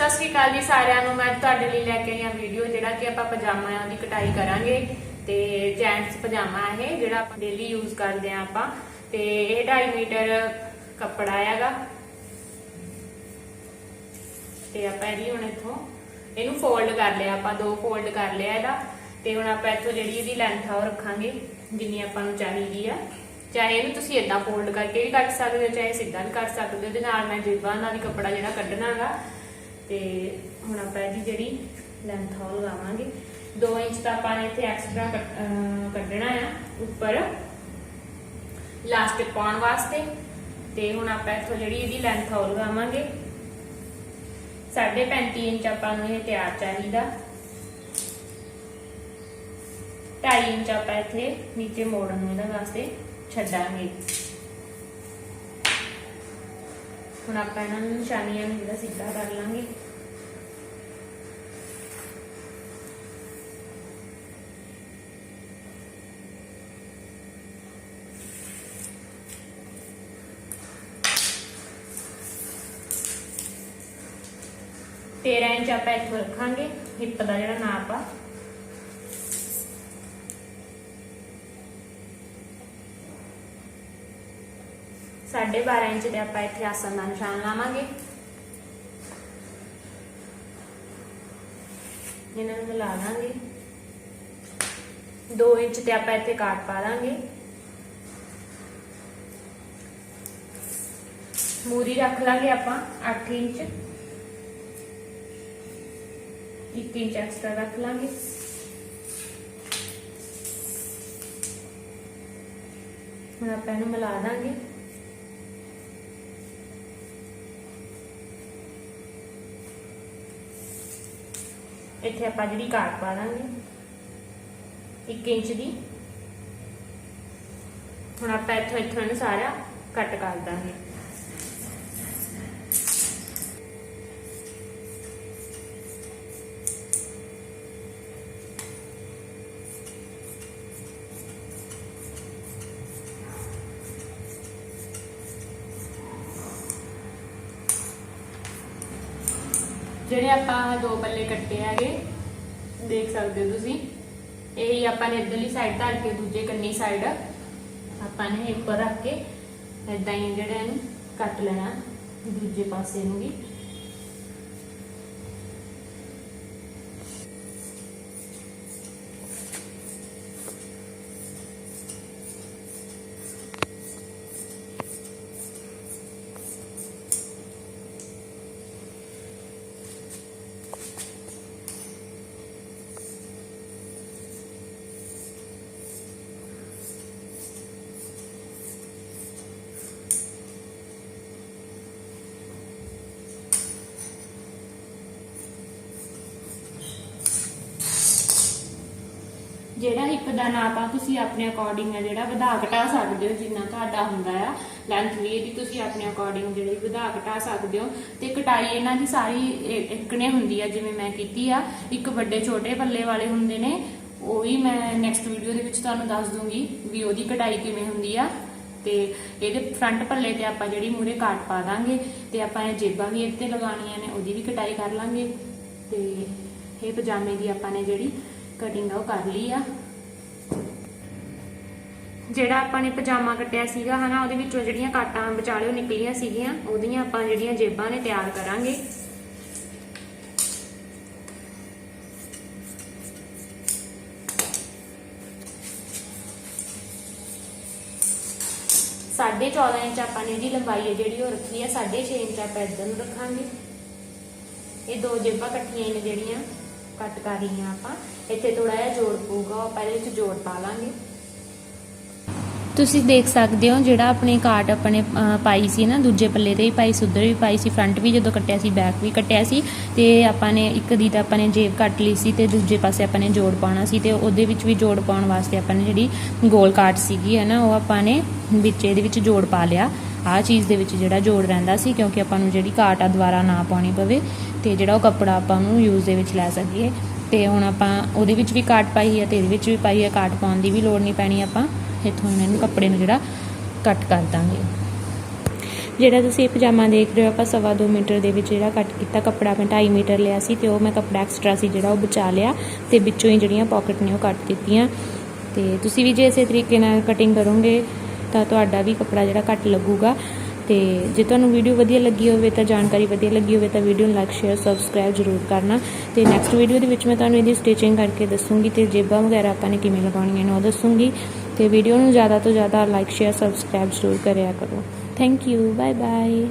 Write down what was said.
ਸਤਿ ਸ਼੍ਰੀ ਅਕਾਲ ਜੀ ਸਾਰਿਆਂ ਨੂੰ। ਮੈਂ ਤੁਹਾਡੇ ਲਈ ਲੈ ਕੇ ਆਈ ਹਾਂ ਵੀਡੀਓ ਜਿਹੜਾ ਕਿ ਆਪਾਂ ਪਜਾਮਾ ਦੀ ਕਟਾਈ ਕਰਾਂਗੇ। ਤੇ ਜੈਂਟਸ ਪਜਾਮਾ ਇਹ, ਜਿਹੜਾ ਆਪਾਂ ਡੇਲੀ ਯੂਜ਼ ਕਰਦੇ ਆਂ ਆਪਾਂ। ਤੇ ਇਹ 2.5 ਮੀਟਰ ਕੱਪੜਾ ਹੈਗਾ। ਤੇ ਆਪਾਂ ਇਹਦੀ ਹੁਣ ਇੱਥੋਂ, ਇਹਨੂੰ ਫੋਲਡ ਕਰ ਲਿਆ ਆਪਾਂ, ਦੋ ਫੋਲਡ ਕਰ ਲਿਆ ਇਹਦਾ। ਤੇ ਹੁਣ ਆਪਾਂ ਇੱਥੋਂ ਜਿਹੜੀ ਇਹਦੀ ਲੈਂਥ ਆ ਉਹ ਰੱਖਾਂਗੇ, ਜਿੰਨੀ ਆਪਾਂ ਨੂੰ ਚਾਹੀਦੀ ਆ। ਚਾਹੇ ਇਹਨੂੰ ਤੁਸੀਂ ਇਦਾਂ ਫੋਲਡ ਕਰਕੇ ਵੀ ਕੱਟ ਸਕਦੇ ਹੋ, ਚਾਹੇ ਸਿੱਧਾ ਵੀ ਕੱਟ ਸਕਦੇ ਹੋ। ਉਹਦੇ ਨਾਲ ਮੈਂ ਜੇਬਾਂ ਦਾ ਵੀ ਕੱਪੜਾ ਜਿਹੜਾ ਕੱਢਣਾਗਾ ਤੇ ਹੁਣ ਆਪਾਂ ਇਹਦੀ ਜਿਹੜੀ ਲੈਂਥ ਆ ਉਹ ਲਗਾਵਾਂਗੇ। 2 ਇੰਚ ਤਾਂ ਆਪਾਂ ਨੇ ਇੱਥੇ ਐਕਸਟਰਾ ਕੱਢਣਾ ਆ ਉੱਪਰ। ਲਾਸਟਿਕ ਪਾਉਣ ਵਾਸਤੇ। ਤੇ ਹੁਣ ਆਪਾਂ ਇੱਥੋਂ ਜਿਹੜੀ ਇਹਦੀ ਲੈਂਥ ਆ ਉਹ ਲਗਾਵਾਂਗੇ। 35 ਇੰਚ ਆਪਾਂ ਨੂੰ ਇਹ ਤਿਆਰ ਚਾਹੀਦਾ। 2.5 ਇੰਚ ਆਪਾਂ ਇੱਥੇ ਨੀਚੇ ਮੋੜਨ ਨੂੰ ਇਹਦਾ ਵਾਸਤੇ ਛੱਡਾਂਗੇ। ਹੁਣ ਆਪਾਂ ਇਹਨਾਂ ਨੂੰ ਨਿਸ਼ਾਨੀਆਂ ਨੂੰ ਜਿਹੜਾ ਸਿੱਧਾ ਕਰ ਲਾਂਗੇ। ਤੇਰਾਂ ਇੰਚ ਆਪਾਂ ਇੱਥੋਂ ਰੱਖਾਂਗੇ, ਹਿੱਪ ਦਾ ਜਿਹੜਾ ਨਾਪ ਆ। ਸਾਢੇ 12 ਇੰਚ ਦੇ ਆਪਾਂ ਇੱਥੇ ਆਸਣ ਦਾ ਨਿਸ਼ਾਨ ਲਾਵਾਂਗੇ। ਇਹਨਾਂ ਨੂੰ ਮਿਲਾ ਦਾਂਗੇ। 2 ਇੰਚ ਤੇ ਆਪਾਂ ਇੱਥੇ ਕਾਟ ਪਾ ਦਾਂਗੇ। ਮੂਰੀ ਰੱਖ ਲਾਂਗੇ ਆਪਾਂ 8 ਇੰਚ। 1 ਇੰਚ ਐਕਸਟਰਾ ਰੱਖ ਲਾਂਗੇ। ਹੁਣ ਆਪਾਂ ਇਹਨੂੰ ਮਿਲਾ ਦਾਂਗੇ। ਇੱਥੇ ਆਪਾਂ ਜਿਹੜੀ ਕਾਟ ਪਾ ਦਾਂਗੇ 1 ਇੰਚ ਦੀ। ਹੁਣ ਆਪਾਂ ਇੱਥੋਂ ਇੱਥੋਂ ਇਹਨੂੰ ਸਾਰਾ ਕੱਟ ਕਰ ਦਾਂਗੇ। ਜਿਹੜੇ ਆਪਾਂ ਦੋ ਪੱਲੇ ਕੱਟੇ ਹੈਗੇ, ਦੇਖ ਸਕਦੇ ਹੋ ਤੁਸੀਂ। ਇਹ ਆਪਾਂ ਨੇ ਇਧਰਲੀ ਸਾਈਡ ਧਰ ਕੇ, ਦੂਜੇ ਕੰਨੀ ਸਾਈਡ ਆਪਾਂ ਨੇ ਉੱਪਰ ਰੱਖ ਕੇ ਇਦਾਂ ਹੀ ਜਿਹੜਾ ਇਹਨੂੰ ਕੱਟ ਲੈਣਾ, ਦੂਜੇ ਪਾਸੇ ਨੂੰ ਵੀ। ਜਿਹੜਾ ਹਿੱਪ ਦਾ ਨਾਪ ਆ, ਤੁਸੀਂ ਆਪਣੇ ਅਕੋਰਡਿੰਗ ਆ ਜਿਹੜਾ ਵਧਾ ਘਟਾ ਸਕਦੇ ਹੋ, ਜਿੰਨਾ ਤੁਹਾਡਾ ਹੁੰਦਾ ਆ ਲੈਂਥ ਵੀ, ਇਹਦੀ ਤੁਸੀਂ ਆਪਣੇ ਅਕੋਰਡਿੰਗ ਜਿਹੜੀ ਵਧਾ ਘਟਾ ਸਕਦੇ ਹੋ। ਤੇ ਕਟਾਈ ਇਹਨਾਂ ਦੀ ਸਾਰੀ ਇੱਕਨੇ ਹੁੰਦੀ ਆ, ਜਿਵੇਂ ਮੈਂ ਕੀਤੀ ਆ, ਇੱਕ ਵੱਡੇ ਛੋਟੇ ਪੱਲੇ ਵਾਲੇ ਹੁੰਦੇ ਨੇ, ਉਹ ਵੀ ਮੈਂ ਨੈਕਸਟ ਵੀਡੀਓ ਦੇ ਵਿੱਚ ਤੁਹਾਨੂੰ ਦੱਸ ਦੂੰਗੀ ਵੀ ਉਹਦੀ ਕਟਾਈ ਕਿਵੇਂ ਹੁੰਦੀ ਆ। ਤੇ ਇਹਦੇ ਫਰੰਟ ਪੱਲੇ ਤੇ ਆਪਾਂ ਜਿਹੜੀ ਮੂਰੇ ਕਾਟ ਪਾ ਦਾਂਗੇ, ਤੇ ਆਪਾਂ ਇਹ ਜੇਬਾਂ ਵੀ ਇੱਥੇ ਲਗਾਉਣੀਆਂ ਨੇ, ਉਹਦੀ ਵੀ ਕਟਾਈ ਕਰ ਲਾਂਗੇ। ਤੇ ਇਹ ਪਜਾਮੇ ਦੀ ਆਪਾਂ ਨੇ ਜਿਹੜੀ ਕਟਿੰਗ ਉਹ ਕਰ ਲਈ ਆ। ਜਿਹੜਾ ਆਪਾਂ ਨੇ ਪਜਾਮਾ ਕੱਟਿਆ ਸੀਗਾ, ਹਨਾ, ਉਹਦੇ ਵਿੱਚੋਂ ਜਿਹੜੀਆਂ ਕਾਟਾਂ ਵਿਚਾਲਿਓ ਨਿਕਲੀਆਂ ਸੀਗੀਆਂ, ਉਹਦੀਆਂ ਆਪਾਂ ਜਿਹੜੀਆਂ ਜੇਬਾਂ ਨੇ ਤਿਆਰ ਕਰਾਂਗੇ। ਸਾਢੇ 14 ਇੰਚ ਆਪਾਂ ਨੇ ਇਹਦੀ ਲੰਬਾਈ ਹੈ ਜਿਹੜੀ ਉਹ ਰੱਖੀ ਹੈ 6.5 ਇੰਚ ਆਪਾਂ ਇੱਧਰ ਨੂੰ ਰੱਖਾਂਗੇ। ਇਹ ਦੋ ਜੇਬਾਂ ਇਕੱਠੀਆਂ ਨੇ ਜਿਹੜੀਆਂ। ਕੱਟ ਕਰ ਰਹੀਆਂ ਆਪਾਂ। ਇੱਥੇ ਥੋੜਾ ਜਿਹਾ ਜੋੜ ਪਊਗਾ, ਉਹ ਵਿੱਚ ਜੋੜ ਪਾ ਲਾਂਗੇ। ਤੁਸੀਂ ਦੇਖ ਸਕਦੇ ਹੋ ਜਿਹੜਾ ਆਪਣੇ ਕਾਟ ਆਪਣੇ ਪਾਈ ਸੀ ਨਾ, ਦੂਜੇ ਪੱਲੇ ਤੇ ਵੀ ਪਾਈ ਸੀ, ਉੱਧਰ ਵੀ ਪਾਈ ਸੀ, ਫਰੰਟ ਵੀ ਜਦੋਂ ਕੱਟਿਆ ਸੀ, ਬੈਕ ਵੀ ਕੱਟਿਆ ਸੀ। ਤੇ ਆਪਾਂ ਨੇ ਇੱਕ ਦੀ ਤਾਂ ਆਪਾਂ ਨੇ ਜੇਬ ਕੱਟ ਲਈ ਸੀ ਤੇ ਦੂਜੇ ਪਾਸੇ ਆਪਾਂ ਨੇ ਜੋੜ ਪਾਉਣਾ ਸੀ ਤੇ ਉਹਦੇ ਵਿੱਚ ਵੀ ਜੋੜ ਪਾਉਣ ਵਾਸਤੇ ਆਪਾਂ ਨੇ ਜਿਹੜੀ ਗੋਲ ਕਾਟ ਸੀਗੀ, ਹੈ ਨਾ, ਉਹ ਆਪਾਂ ਨੇ ਵਿੱਚ ਇਹਦੇ ਵਿੱਚ ਜੋੜ ਪਾ ਲਿਆ। ਆਹ ਚੀਜ਼ ਦੇ ਵਿੱਚ ਜਿਹੜਾ ਜੋੜ ਰਹਿੰਦਾ ਸੀ, ਕਿਉਂਕਿ ਆਪਾਂ ਨੂੰ ਜਿਹੜੀ ਕਾਟ ਆ ਦੁਬਾਰਾ ਨਾ ਪਾਉਣੀ ਪਵੇ, ਤੇ ਜਿਹੜਾ ਉਹ ਕੱਪੜਾ ਆਪਾਂ ਨੂੰ ਯੂਜ਼ ਦੇ ਵਿੱਚ ਲੈ ਸਕੀਏ। ਤੇ ਹੁਣ ਆਪਾਂ ਉਹਦੇ ਵਿੱਚ ਵੀ ਕਾਟ ਪਾਈ ਹੈ ਤੇ ਇਹਦੇ ਵਿੱਚ ਵੀ ਪਾਈ ਹੈ ਕਾਟ ਪਾਉਣ ਦੀ ਵੀ ਲੋੜ ਨਹੀਂ ਪੈਣੀ ਆਪਾਂ। ਇੱਥੋਂ ਹੁਣ ਇਹਨੂੰ ਕੱਪੜੇ ਨੂੰ ਜਿਹੜਾ ਕੱਟ ਕਰ ਦਾਂਗੇ। ਜਿਹੜਾ ਤੁਸੀਂ ਇਹ ਪਜਾਮਾ ਦੇਖ ਰਹੇ ਹੋ, ਆਪਾਂ ਸਵਾ ਦੋ ਮੀਟਰ ਦੇ ਵਿੱਚ ਜਿਹੜਾ ਕੱਟ ਕੀਤਾ ਕੱਪੜਾ, ਮੈਂ 2.5 ਮੀਟਰ ਲਿਆ ਸੀ ਤੇ ਉਹ ਮੈਂ ਕੱਪੜਾ ਐਕਸਟਰਾ ਸੀ ਜਿਹੜਾ ਉਹ ਬਚਾ ਲਿਆ ਤੇ ਵਿੱਚੋਂ ਹੀ ਜਿਹੜੀਆਂ ਪਾਕਟ ਨੇ ਉਹ ਕੱਟ ਦਿੱਤੀਆਂ। ਤੇ ਤੁਸੀਂ ਵੀ ਜੇ ਇਸੇ ਤਰੀਕੇ ਨਾਲ ਕਟਿੰਗ ਕਰੋਗੇ ਤਾਂ ਤੁਹਾਡਾ ਵੀ ਕੱਪੜਾ ਜਿਹੜਾ ਘੱਟ ਲੱਗੂਗਾ। ਤੇ ਜੇ ਤੁਹਾਨੂੰ ਵੀਡੀਓ ਵਧੀਆ ਲੱਗੀ ਹੋਵੇ ਤਾਂ ਜਾਣਕਾਰੀ ਵਧੀਆ ਲੱਗੀ ਹੋਵੇ ਤਾਂ ਵੀਡੀਓ ਨੂੰ ਲਾਈਕ ਸ਼ੇਅਰ ਸਬਸਕ੍ਰਾਈਬ ਜ਼ਰੂਰ ਕਰਨਾ। ਤੇ ਨੈਕਸਟ ਵੀਡੀਓ ਦੇ ਵਿੱਚ ਮੈਂ ਤੁਹਾਨੂੰ ਇਹਦੀ ਸਟਿਚਿੰਗ ਕਰਕੇ ਦੱਸੂੰਗੀ ਤੇ ਜੇਬਾਂ ਵਗੈਰਾ ਆਪਾਂ ਨੇ ਕਿਵੇਂ ਲਗਾਉਣੀਆਂ ਨੇ ਉਹ ਦੱਸੂੰਗੀ। ਤੇ ਵੀਡੀਓ ਨੂੰ ਜ਼ਿਆਦਾ ਤੋਂ ਜ਼ਿਆਦਾ ਲਾਈਕ ਸ਼ੇਅਰ ਸਬਸਕ੍ਰਾਈਬ ਜ਼ਰੂਰ ਕਰਿਆ ਕਰੋ। Thank you bye bye